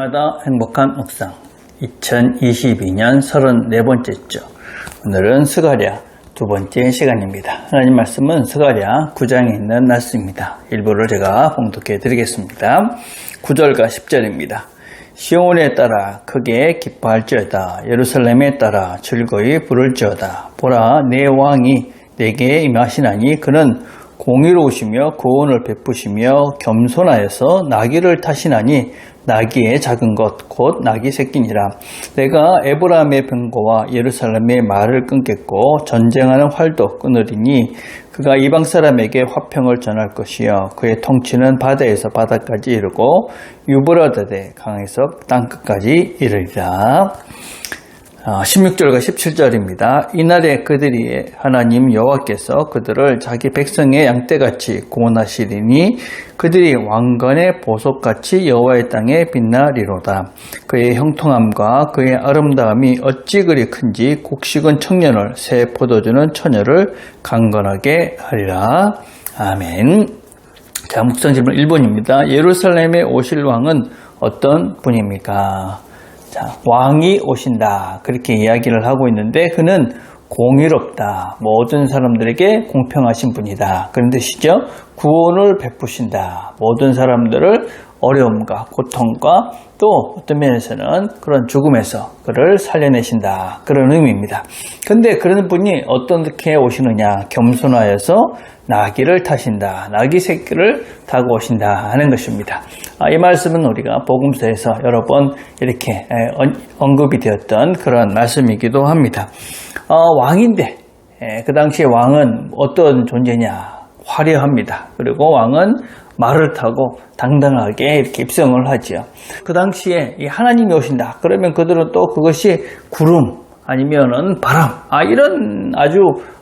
날마다 행복한 옥상 2022년 34번째 주 오늘은 스가랴 두 번째 시간입니다. 하나님 말씀은 스가랴 9장에 있는 말씀입니다. 일부를 제가 봉독해 드리겠습니다. 9절과 10절입니다. 시온에 따라 크게 기뻐할지어다 예루살렘에 따라 즐거이 부를지어다 보라 내 왕이 내게 임하시나니 그는 공의로우시며 구원을 베푸시며 겸손하여서 나귀를 타시나니 나귀의 작은 것 곧 나귀 새끼니라. 내가 에브라임의 병거와 예루살렘의 말을 끊겠고 전쟁하는 활도 끊으리니 그가 이방 사람에게 화평을 전할 것이요. 그의 통치는 바다에서 바다까지 이르고 유브라데대 강에서 땅끝까지 이르리라 16절과 17절입니다. 이날에 그들이 하나님 여호와께서 그들을 자기 백성의 양떼같이 구원하시리니 그들이 왕건의 보석같이 여호와의 땅에 빛나리로다. 그의 형통함과 그의 아름다움이 어찌 그리 큰지 곡식은 청년을 새 포도주는 처녀를 강건하게 하리라. 아멘. 자, 묵상 질문 1번입니다. 예루살렘에 오실 왕은 어떤 분입니까? 자, 왕이 오신다. 그렇게 이야기를 하고 있는데 그는 공의롭다. 모든 사람들에게 공평하신 분이다. 그런 뜻이죠. 구원을 베푸신다. 모든 사람들을 어려움과 고통과 또 어떤 면에서는 그런 죽음에서 그를 살려내신다. 그런 의미입니다. 근데 그런 분이 어떻게 오시느냐? 겸손하여서 나귀를 타신다. 나귀 새끼를 타고 오신다 하는 것입니다. 아, 이 말씀은 우리가 복음서에서 여러 번 이렇게 언급이 되었던 그런 말씀이기도 합니다. 어, 왕인데 그 당시에 왕은 어떤 존재냐? 화려합니다. 그리고 왕은 말을 타고 당당하게 이렇게 입성을 하지요. 그 당시에 하나님이 오신다. 그러면 그들은 또 그것이 구름 아니면은 바람, 아 이런 아주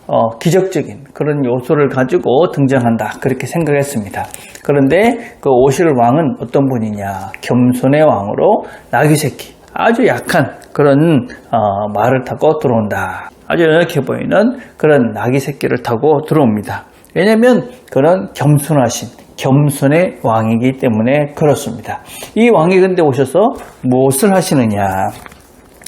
어, 기적적인 그런 요소를 가지고 등장한다. 그렇게 생각했습니다. 그런데 그 오실 왕은 어떤 분이냐? 겸손의 왕으로 나귀 새끼, 아주 약한 그런 어, 말을 타고 들어온다. 아주 연약해 보이는 그런 나귀 새끼를 타고 들어옵니다. 왜냐하면 그런 겸손하신 겸손의 왕이기 때문에 그렇습니다. 이 왕이 근데 오셔서 무엇을 하시느냐?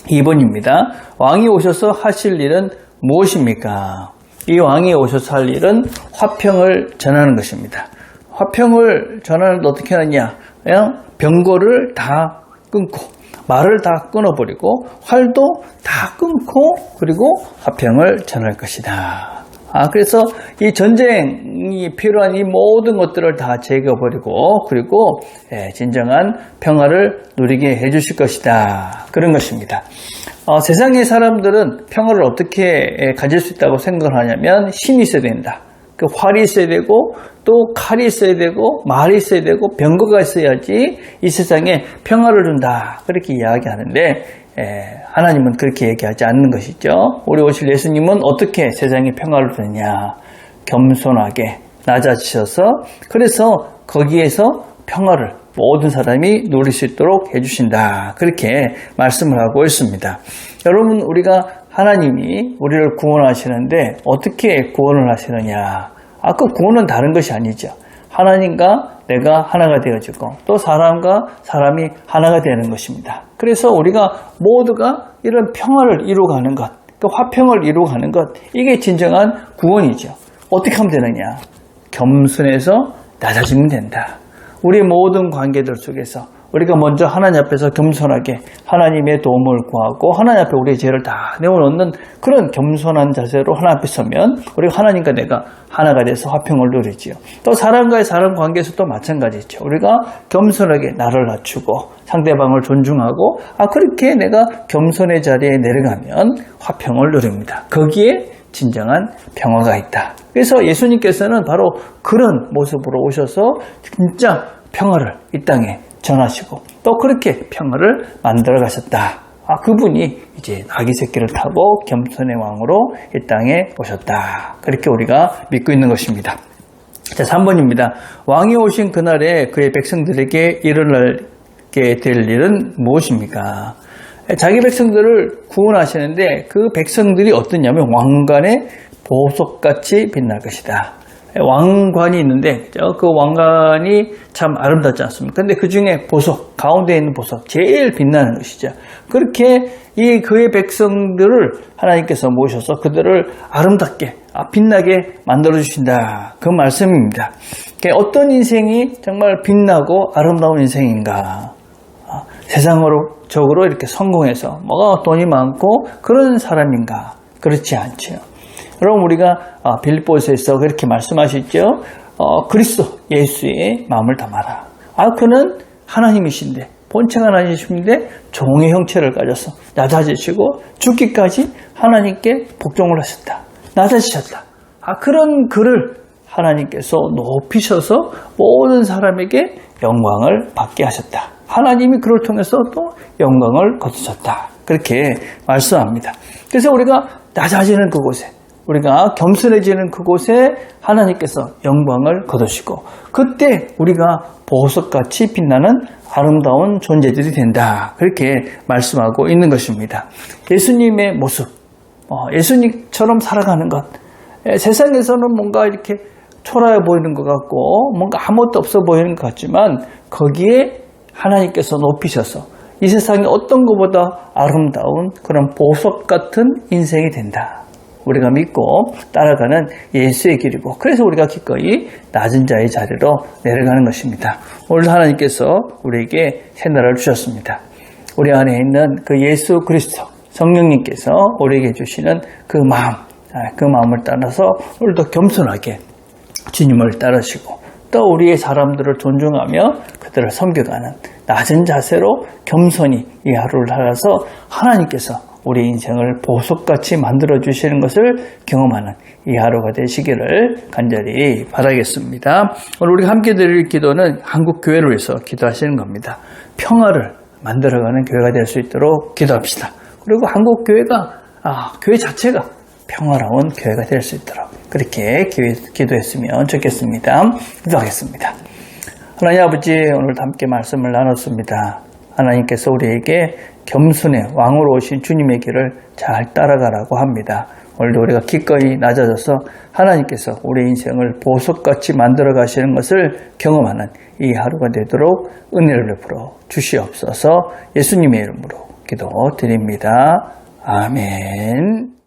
2번입니다. 왕이 오셔서 하실 일은 무엇입니까? 이 왕이 오셔서 할 일은 화평을 전하는 것입니다. 화평을 전하는 어떻게 하느냐? 병거를 다 끊고 말을 다 끊어버리고 활도 다 끊고 그리고 화평을 전할 것이다. 아, 그래서 이 전쟁이 필요한 이 모든 것들을 다 제거버리고, 그리고, 예, 진정한 평화를 누리게 해주실 것이다. 그런 것입니다. 어, 세상의 사람들은 평화를 어떻게 예, 가질 수 있다고 생각을 하냐면 힘이 있어야 된다. 그 활이 있어야 되고, 또 칼이 있어야 되고, 말이 있어야 되고, 병거가 있어야지 이 세상에 평화를 준다. 그렇게 이야기하는데, 예, 하나님은 그렇게 얘기하지 않는 것이죠. 우리 오실 예수님은 어떻게 세상에 평화를 주느냐. 겸손하게 낮아지셔서 그래서 거기에서 평화를 모든 사람이 누릴 수 있도록 해주신다. 그렇게 말씀을 하고 있습니다. 여러분, 우리가 하나님이 우리를 구원하시는데 어떻게 구원을 하시느냐. 아까 그 구원은 다른 것이 아니죠. 하나님과 내가 하나가 되어지고 또 사람과 사람이 하나가 되는 것입니다. 그래서 우리가 모두가 이런 평화를 이루어가는 것, 그 화평을 이루어가는 것, 이게 진정한 구원이죠. 어떻게 하면 되느냐? 겸손해서 낮아지면 된다. 우리 모든 관계들 속에서 우리가 먼저 하나님 앞에서 겸손하게 하나님의 도움을 구하고 하나님 앞에 우리의 죄를 다 내어놓는 그런 겸손한 자세로 하나님 앞에 서면 우리가 하나님과 내가 하나가 돼서 화평을 누리지요. 또 사람과의 사람 관계에서도 마찬가지죠. 우리가 겸손하게 나를 낮추고 상대방을 존중하고 아 그렇게 내가 겸손의 자리에 내려가면 화평을 누립니다. 거기에 진정한 평화가 있다. 그래서 예수님께서는 바로 그런 모습으로 오셔서 진짜 평화를 이 땅에 전하시고 또 그렇게 평화를 만들어 가셨다. 아, 그분이 이제 아기 새끼를 타고 겸손의 왕으로 이 땅에 오셨다. 그렇게 우리가 믿고 있는 것입니다. 자, 3번입니다. 왕이 오신 그날에 그의 백성들에게 일어나게 될 일은 무엇입니까? 자기 백성들을 구원하시는데 그 백성들이 어떠냐면 왕관의 보석같이 빛날 것이다. 왕관이 있는데? 그 왕관이 참 아름답지 않습니까? 근데 그 중에 보석 가운데 있는 보석 제일 빛나는 것이죠. 그렇게 이 그의 백성들을 하나님께서 모셔서 그들을 아름답게 아, 빛나게 만들어 주신다. 그 말씀입니다. 어떤 인생이 정말 빛나고 아름다운 인생인가? 아, 세상으로 적으로 이렇게 성공해서 뭐가 돈이 많고 그런 사람인가? 그렇지 않죠. 여러분 우리가 아, 빌보스에서 그렇게 말씀하셨죠. 어, 그리스도 예수의 마음을 담아라. 아 그는 하나님이신데 본체가 하나님이신데 종의 형체를 가져서 낮아지시고 죽기까지 하나님께 복종을 하셨다. 낮아지셨다. 아 그런 그를 하나님께서 높이셔서 모든 사람에게 영광을 받게 하셨다. 하나님이 그를 통해서 또 영광을 거두셨다. 그렇게 말씀합니다. 그래서 우리가 낮아지는 그곳에 우리가 겸손해지는 그곳에 하나님께서 영광을 거두시고 그때 우리가 보석같이 빛나는 아름다운 존재들이 된다. 그렇게 말씀하고 있는 것입니다. 예수님의 모습, 어, 예수님처럼 살아가는 것. 에, 세상에서는 뭔가 이렇게 초라해 보이는 것 같고 뭔가 아무것도 없어 보이는 것 같지만 거기에 하나님께서 높이셔서 이 세상에 어떤 것보다 아름다운 그런 보석 같은 인생이 된다. 우리가 믿고 따라가는 예수의 길이고 그래서 우리가 기꺼이 낮은 자의 자리로 내려가는 것입니다. 오늘 하나님께서 우리에게 새 나라를 주셨습니다. 우리 안에 있는 그 예수 그리스도 성령님께서 우리에게 주시는 그 마음, 아, 그 마음을 따라서 오늘도 겸손하게 주님을 따르시고 또 우리의 사람들을 존중하며 그들을 섬겨가는 낮은 자세로 겸손히 이 하루를 살아서 하나님께서 우리 인생을 보석같이 만들어 주시는 것을 경험하는 이 하루가 되시기를 간절히 바라겠습니다. 오늘 우리가 함께 드릴 기도는 한국 교회를 위해서 기도하시는 겁니다. 평화를 만들어가는 교회가 될 수 있도록 기도합시다. 그리고 한국 교회가 아, 교회 자체가 평화로운 교회가 될 수 있도록 그렇게 기도했으면 좋겠습니다. 기도하겠습니다. 하나님 아버지 오늘도 함께 말씀을 나눴습니다. 하나님께서 우리에게 겸손의 왕으로 오신 주님의 길을 잘 따라가라고 합니다. 오늘도 우리가 기꺼이 낮아져서 하나님께서 우리 인생을 보석같이 만들어 가시는 것을 경험하는 이 하루가 되도록 은혜를 베풀어 주시옵소서 예수님의 이름으로 기도드립니다. 아멘.